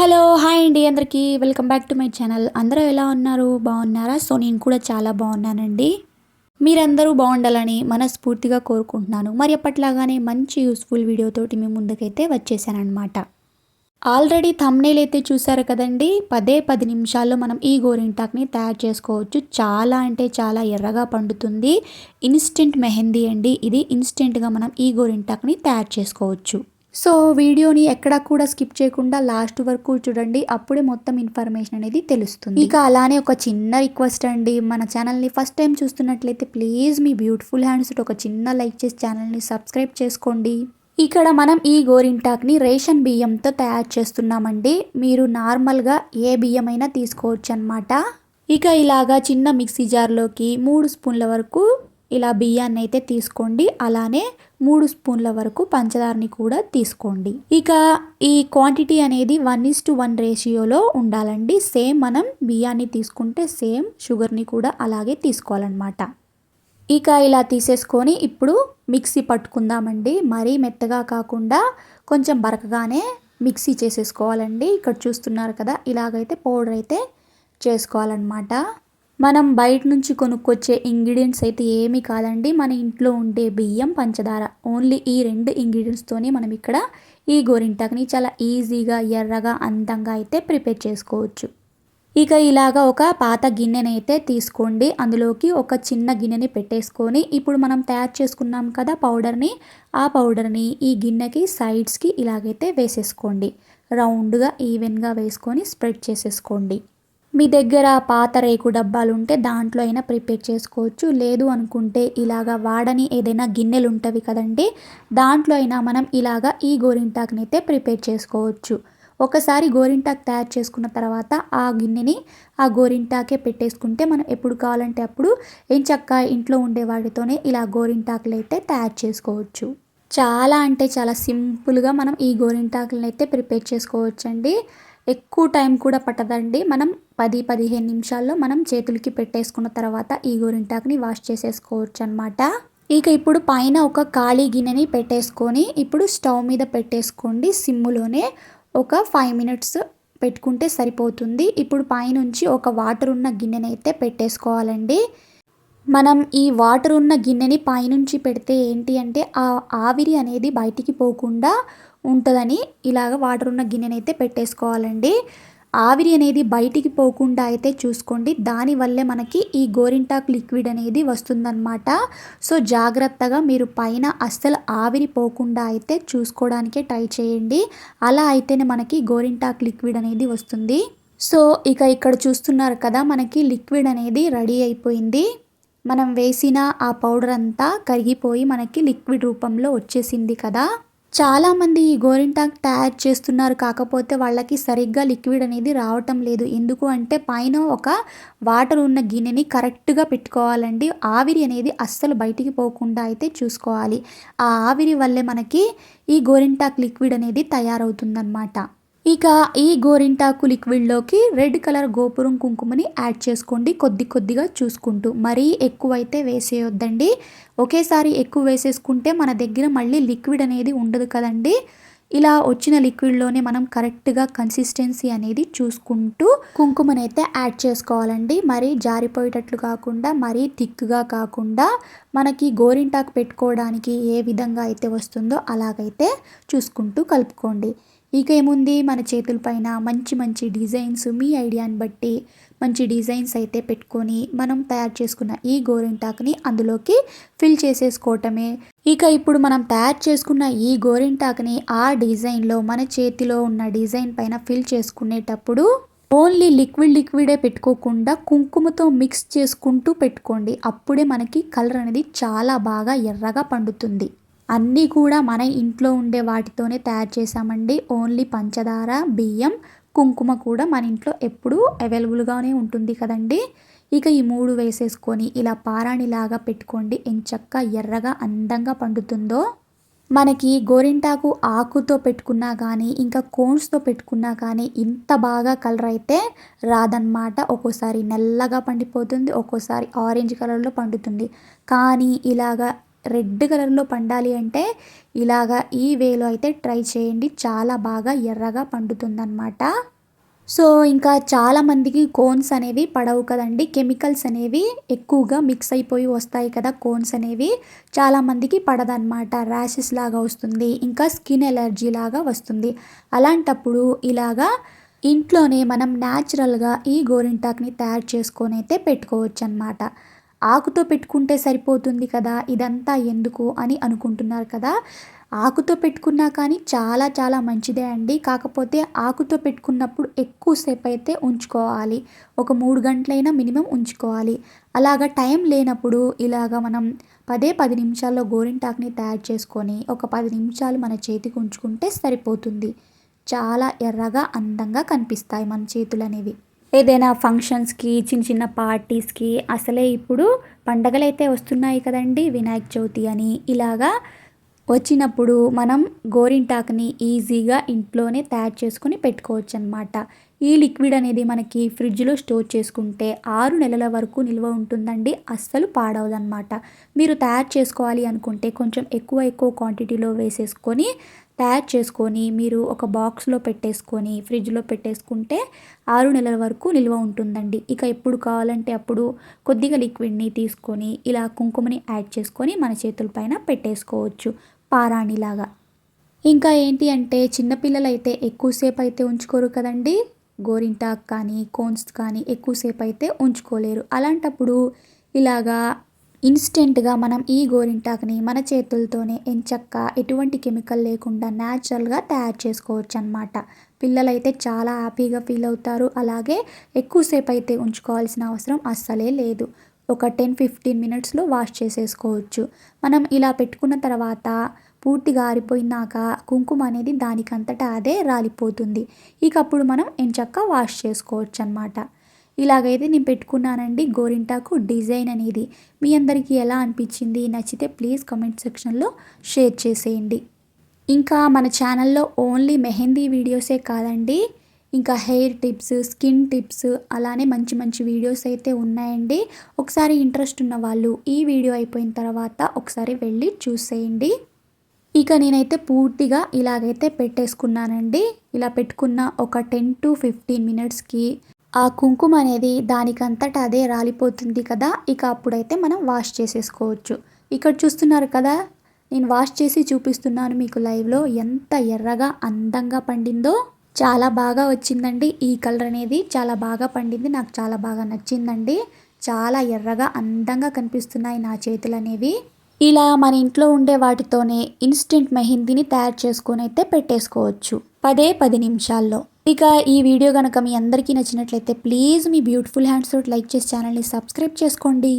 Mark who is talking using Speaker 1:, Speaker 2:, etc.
Speaker 1: Hello hi అండి అందరికీ. Welcome back to my channel. అందరూ ఎలా ఉన్నారు? బాగున్నారా? సో నేను కూడా చాలా బాగున్నానండి. మీరందరూ బాగుండాలని మనస్ఫూర్తిగా కోరుకుంటున్నాను. మరి ఎప్పట్లాగానే మంచి యూస్ఫుల్ వీడియోతోటి మీ ముందుకైతే వచ్చేసానమాట ఆల్రెడీ థమ్నేల్ అయితే చూసారు కదండి? పదే పది నిమిషాల్లో మనం ఈ గోరింటాక్ని తయారు చేసుకోవచ్చు. చాలా అంటే చాలా ఎర్రగా పండుతుంది. ఇన్స్టెంట్ మెహందీ అండి. ఇది ఇన్స్టెంట్గా మనం ఈ గోరింటాక్ని తయారు చేసుకోవచ్చు. సో వీడియోని ఎక్కడా కూడా స్కిప్ చేయకుండా లాస్ట్ వరకు చూడండి. అప్పుడే మొత్తం ఇన్ఫర్మేషన్ అనేది తెలుస్తుంది. ఇక అలానే ఒక చిన్న రిక్వెస్ట్ అండి. మన ఛానల్ని ఫస్ట్ టైం చూస్తున్నట్లయితే ప్లీజ్ మీ బ్యూటిఫుల్ హ్యాండ్స్ ఒక చిన్న లైక్ చేసి ఛానల్ని సబ్స్క్రైబ్ చేసుకోండి. ఇక్కడ మనం ఈ గోరింటాక్ని రేషన్ బియ్యంతో తయారు చేస్తున్నామండి. మీరు నార్మల్గా ఏ బియ్యం అయినా తీసుకోవచ్చు అనమాట ఇక ఇలాగా చిన్న మిక్సీ జార్లోకి మూడు స్పూన్ల వరకు ఇలా బియ్యాన్ని అయితే తీసుకోండి. అలానే మూడు స్పూన్ల వరకు పంచదారని కూడా తీసుకోండి. ఇక ఈ క్వాంటిటీ అనేది వన్ ఇస్ టు వన్ రేషియోలో ఉండాలండి. సేమ్ మనం బియ్యాన్ని తీసుకుంటే సేమ్ షుగర్ని కూడా అలాగే తీసుకోవాలన్నమాట. ఇక ఇలా తీసేసుకొని ఇప్పుడు మిక్సీ పట్టుకుందామండి. మరీ మెత్తగా కాకుండా కొంచెం బరకగానే మిక్సీ చేసేసుకోవాలండి. ఇక్కడ చూస్తున్నారు కదా ఇలాగైతే పౌడర్ అయితే చేసుకోవాలన్నమాట. మనం బయట నుంచి కొనుక్కొచ్చే ఇంగ్రీడియంట్స్ అయితే ఏమీ కాదండి. మన ఇంట్లో ఉండే బియ్యం పంచదార ఓన్లీ ఈ రెండు ఇంగ్రీడియంట్స్తోనే మనం ఇక్కడ ఈ గోరింటాకుని చాలా ఈజీగా ఎర్రగా అందంగా అయితే ప్రిపేర్ చేసుకోవచ్చు. ఇక ఇలాగా ఒక పాత గిన్నెనైతే తీసుకోండి. అందులోకి ఒక చిన్న గిన్నెని పెట్టేసుకొని ఇప్పుడు మనం తయారు చేసుకున్నాం కదా పౌడర్ని ఆ పౌడర్ని ఈ గిన్నెకి సైడ్స్కి ఇలాగైతే వేసేసుకోండి. రౌండ్గా ఈవెన్గా వేసుకొని స్ప్రెడ్ చేసేసుకోండి. మీ దగ్గర పాత రేకు డబ్బాలు ఉంటే దాంట్లో అయినా ప్రిపేర్ చేసుకోవచ్చు. లేదు అనుకుంటే ఇలాగా వాడని ఏదైనా గిన్నెలు ఉంటవి కదండి దాంట్లో అయినా మనం ఇలాగా ఈ గోరింటాక్ని అయితే ప్రిపేర్ చేసుకోవచ్చు. ఒకసారి గోరింటాక్ తయారు చేసుకున్న తర్వాత ఆ గిన్నెని ఆ గోరింటాకే పెట్టేసుకుంటే మనం ఎప్పుడు కావాలంటే అప్పుడు ఏం చక్క ఇంట్లో ఉండే వాటితోనే ఇలా గోరింటాకులు అయితే తయారు చేసుకోవచ్చు. చాలా అంటే చాలా సింపుల్గా మనం ఈ గోరింటాకులను అయితే ప్రిపేర్ చేసుకోవచ్చండి. ఎక్కువ టైం కూడా పట్టదండి. మనం పది పదిహేను నిమిషాల్లో మనం చేతులకి పెట్టేసుకున్న తర్వాత ఈ గోరింటాకుని వాష్ చేసేసుకోవచ్చు అనమాట ఇక ఇప్పుడు పైన ఒక ఖాళీ గిన్నెని పెట్టేసుకొని ఇప్పుడు స్టవ్ మీద పెట్టేసుకోండి. సిమ్ములోనే ఒక ఫైవ్ మినిట్స్ పెట్టుకుంటే సరిపోతుంది. ఇప్పుడు పైనుంచి ఒక వాటర్ ఉన్న గిన్నెని అయితే పెట్టేసుకోవాలండి. మనం ఈ వాటర్ ఉన్న గిన్నెని పైనుంచి పెడితే ఏంటి అంటే ఆ ఆవిరి అనేది బయటికి పోకుండా ఉంటుందని ఇలాగ వాటర్ ఉన్న గిన్నెని అయితే పెట్టేసుకోవాలండి. ఆవిరి అనేది బయటికి పోకుండా అయితే చూసుకోండి. దానివల్లే మనకి ఈ గోరింటాక్ లిక్విడ్ అనేది వస్తుందన్నమాట. సో జాగ్రత్తగా మీరు పైన అస్సలు ఆవిరి పోకుండా అయితే చూసుకోవడానికే ట్రై చేయండి. అలా అయితేనే మనకి గోరింటాక్ లిక్విడ్ అనేది వస్తుంది. సో ఇక ఇక్కడ చూస్తున్నారు కదా మనకి లిక్విడ్ అనేది రెడీ అయిపోయింది. మనం వేసిన ఆ పౌడర్ అంతా కరిగిపోయి మనకి లిక్విడ్ రూపంలో వచ్చేసింది కదా. చాలామంది ఈ గోరింటాక్ తయారు చేస్తున్నారు. కాకపోతే వాళ్ళకి సరిగ్గా లిక్విడ్ అనేది రావటం లేదు. ఎందుకు అంటే పైన ఒక వాటర్ ఉన్న గిన్నెని కరెక్ట్గా పెట్టుకోవాలండి. ఆవిరి అనేది అస్సలు బయటికి పోకుండా అయితే చూసుకోవాలి. ఆ ఆవిరి వల్లే మనకి ఈ గోరింటాక్ లిక్విడ్ అనేది తయారవుతుందన్నమాట. ఇక ఈ గోరింటాకు లిక్విడ్లోకి రెడ్ కలర్ గోపురం కుంకుమని యాడ్ చేసుకోండి కొద్ది కొద్దిగా చూసుకుంటూ. మరీ ఎక్కువైతే వేసేయొద్దండి. ఒకేసారి ఎక్కువ వేసేసుకుంటే మన దగ్గర మళ్ళీ లిక్విడ్ అనేది ఉండదు కదండి. ఇలా వచ్చిన లిక్విడ్లోనే మనం కరెక్ట్గా కన్సిస్టెన్సీ అనేది చూసుకుంటూ కుంకుమనైతే యాడ్ చేసుకోవాలండి. మరీ జారిపోయేటట్లు కాకుండా మరీ థిక్గా కాకుండా మనకి గోరింటాకు పెట్టుకోవడానికి ఏ విధంగా అయితే వస్తుందో అలాగైతే చూసుకుంటూ కలుపుకోండి. ఇక ఏముంది? మన చేతులపైన మంచి మంచి డిజైన్స్ మీ ఐడియాని బట్టి మంచి డిజైన్స్ అయితే పెట్టుకొని మనం తయారు చేసుకున్న ఈ గోరింటాకుని అందులోకి ఫిల్ చేసేసుకోవటమే. ఇక ఇప్పుడు మనం తయారు చేసుకున్న ఈ గోరింటాకుని ఆ డిజైన్లో మన చేతిలో ఉన్న డిజైన్ పైన ఫిల్ చేసుకునేటప్పుడు ఓన్లీ లిక్విడ్ లిక్విడే పెట్టుకోకుండా కుంకుమతో మిక్స్ చేసుకుంటూ పెట్టుకోండి. అప్పుడే మనకి కలర్ అనేది చాలా బాగా ఎర్రగా పండుతుంది. అన్నీ కూడా మన ఇంట్లో ఉండే వాటితోనే తయారు చేసామండి ఓన్లీ పంచదార బియ్యం కుంకుమ కూడా మన ఇంట్లో ఎప్పుడూ అవైలబుల్గానే ఉంటుంది కదండి. ఇక ఈ మూడు వేసేసుకొని ఇలా పారాణిలాగా పెట్టుకోండి. ఎంచక్క ఎర్రగా అందంగా పండుతుందో. మనకి గోరింటాకు ఆకుతో పెట్టుకున్నా కానీ ఇంకా కోన్స్తో పెట్టుకున్నా కానీ ఇంత బాగా కలర్ అయితే రాదన్నమాట. ఒక్కోసారి నల్లగా పండిపోతుంది ఒక్కోసారి ఆరెంజ్ కలర్లో పండుతుంది. కానీ ఇలాగా రెడ్ కలర్లో పండాలి అంటే ఇలాగా ఈ వేలో అయితే ట్రై చేయండి. చాలా బాగా ఎర్రగా పండుతుందన్నమాట. సో ఇంకా చాలామందికి కోన్స్ అనేవి పడవు కదండి. కెమికల్స్ అనేవి ఎక్కువగా మిక్స్ అయిపోయి వస్తాయి కదా కోన్స్ అనేవి. చాలామందికి పడదన్నమాట. ర్యాషెస్ లాగా వస్తుంది. ఇంకా స్కిన్ ఎలర్జీ లాగా వస్తుంది. అలాంటప్పుడు ఇలాగా ఇంట్లోనే మనం న్యాచురల్గా ఈ గోరింటాక్ని తయారు చేసుకొని అయితే పెట్టుకోవచ్చు అనమాట ఆకుతో పెట్టుకుంటే సరిపోతుంది కదా ఇదంతా ఎందుకు అని అనుకుంటున్నారు కదా. ఆకుతో పెట్టుకున్నా కానీ చాలా చాలా మంచిదే అండి. కాకపోతే ఆకుతో పెట్టుకున్నప్పుడు ఎక్కువసేపు అయితే ఉంచుకోవాలి. ఒక మూడు గంటలైనా మినిమం ఉంచుకోవాలి. అలాగ టైం లేనప్పుడు ఇలాగ మనం పదే పది నిమిషాల్లో గోరింటాకుని తయారు చేసుకొని ఒక పది నిమిషాలు మన చేతికి ఉంచుకుంటే సరిపోతుంది. చాలా ఎర్రగా అందంగా కనిపిస్తాయి మన చేతులు అనేవి ఏదైనా ఫంక్షన్స్కి చిన్న చిన్న పార్టీస్కి అసలే ఇప్పుడు పండగలు అయితే వస్తున్నాయి కదండి వినాయక చవితి అని. ఇలాగా వచ్చినప్పుడు మనం గోరింటాకుని ఈజీగా ఇంట్లోనే తయారు చేసుకొని పెట్టుకోవచ్చు అనమాట ఈ లిక్విడ్ అనేది మనకి ఫ్రిడ్జ్లో స్టోర్ చేసుకుంటే ఆరు నెలల వరకు నిల్వ ఉంటుందండి. అస్సలు పాడవదన్నమాట. మీరు తయారు చేసుకోవాలి అనుకుంటే కొంచెం ఎక్కువ ఎక్కువ క్వాంటిటీలో వేసేసుకొని తయారు చేసుకొని మీరు ఒక బాక్స్లో పెట్టేసుకొని ఫ్రిడ్జ్లో పెట్టేసుకుంటే ఆరు నెలల వరకు నిల్వ ఉంటుందండి. ఇక ఎప్పుడు కావాలంటే అప్పుడు కొద్దిగా లిక్విడ్ని తీసుకొని ఇలా కుంకుమని యాడ్ చేసుకొని మన చేతులపైన పెట్టేసుకోవచ్చు పారాణిలాగా. ఇంకా ఏంటి అంటే చిన్నపిల్లలు అయితే ఎక్కువసేపు అయితే ఉంచుకోరు కదండి. గోరింటాక్ కానీ కోన్స్ కానీ ఎక్కువసేపు అయితే ఉంచుకోలేరు. అలాంటప్పుడు ఇలాగా ఇన్స్టెంట్గా మనం ఈ గోరింటాకుని మన చేతులతోనే ఎంచక్క ఎటువంటి కెమికల్ లేకుండా న్యాచురల్గా తయారు చేసుకోవచ్చు అనమాట పిల్లలైతే చాలా హ్యాపీగా ఫీల్ అవుతారు. అలాగే ఎక్కువసేపు అయితే ఉంచుకోవాల్సిన అవసరం అస్సలే లేదు. ఒక టెన్ ఫిఫ్టీన్ మినిట్స్లో వాష్ చేసేసుకోవచ్చు. మనం ఇలా పెట్టుకున్న తర్వాత పూర్తిగా ఆరిపోయినాక కుంకుమ అనేది దానికంతటా అదే రాలిపోతుంది. ఇక అప్పుడు మనం ఎంచక్క వాష్ చేసుకోవచ్చు అనమాట ఇలాగైతే నేను పెట్టుకున్నానండి గోరింటాకు డిజైన్ అనేది. మీ అందరికీ ఎలా అనిపించింది? నచ్చితే ప్లీజ్ కమెంట్ సెక్షన్లో షేర్ చేసేయండి. ఇంకా మన ఛానల్లో ఓన్లీ మెహందీ వీడియోసే కాదండి. ఇంకా హెయిర్ టిప్స్ స్కిన్ టిప్స్ అలానే మంచి మంచి వీడియోస్ అయితే ఉన్నాయండి. ఒకసారి ఇంట్రెస్ట్ ఉన్న వాళ్ళు ఈ వీడియో అయిపోయిన తర్వాత ఒకసారి వెళ్ళి చూసేయండి. ఇక నేనైతే పూర్తిగా ఇలాగైతే పెట్టేసుకున్నానండి. ఇలా పెట్టుకున్న ఒక టెన్ టు ఫిఫ్టీన్ మినిట్స్కి ఆ కుంకుమ అనేది దానికంతటా అదే రాలిపోతుంది కదా ఇక అప్పుడైతే మనం వాష్ చేసేసుకోవచ్చు. ఇక్కడ చూస్తున్నారు కదా నేను వాష్ చేసి చూపిస్తున్నాను మీకు లైవ్లో ఎంత ఎర్రగా అందంగా పండిందో. చాలా బాగా వచ్చిందండి. ఈ కలర్ అనేది చాలా బాగా పండింది. నాకు చాలా బాగా నచ్చిందండి. చాలా ఎర్రగా అందంగా కనిపిస్తున్నాయి నా చేతులు అనేవి. ఇలా మన ఇంట్లో ఉండే వాటితోనే ఇన్స్టెంట్ మెహందీని తయారు చేసుకొని అయితే పెట్టేసుకోవచ్చు. పదే పది నిమిషాల్లో. ఇక ఈ వీడియో కనుక మీ అందరికీ నచ్చినట్లయితే ప్లీజ్ మీ బ్యూటిఫుల్ హ్యాండ్స్ తోటి లైక్ చేసి ఛానల్ని సబ్స్క్రైబ్ చేసుకోండి.